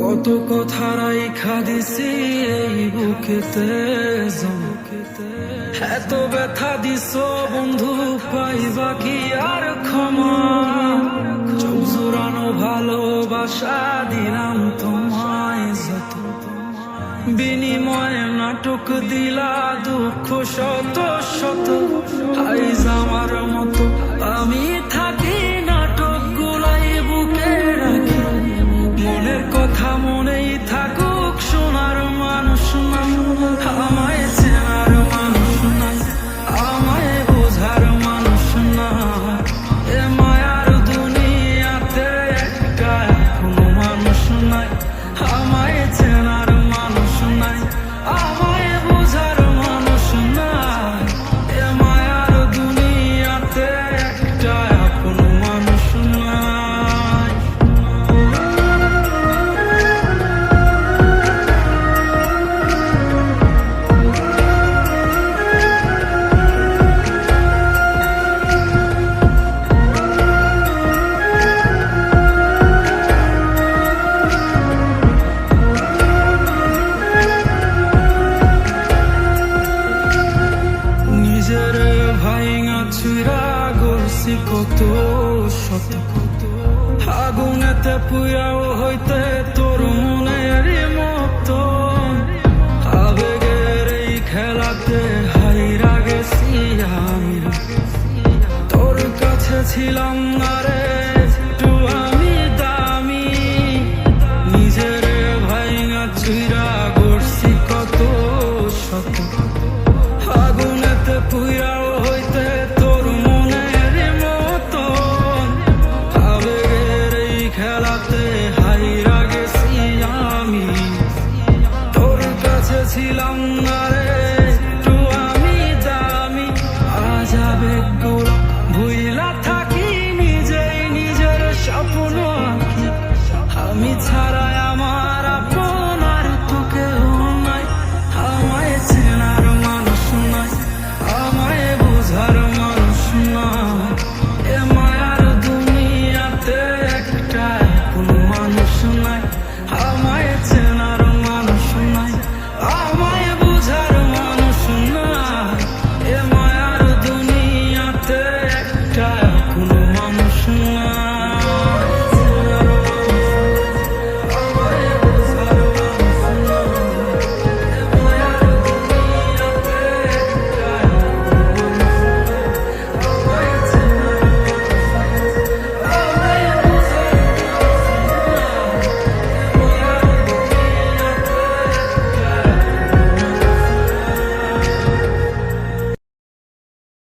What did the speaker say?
কত কথারাই খাদিছি এই বুকেতে এত ব্যথা দিস বন্ধু, পাইবা কি আর ক্ষমা? জোরানো ভালোবাসা দিলাম তোমায় যত। বিনিময়ে নাটক দিলা দুঃখ শত শত। চুরা গলছি কত শত কত। আগুনেতে পুয়াও হইতে তোর মনের মত। আবেগের এই খেলাতে হাইরা গেছি আমি। তোর কাছে ছিলাম না রে।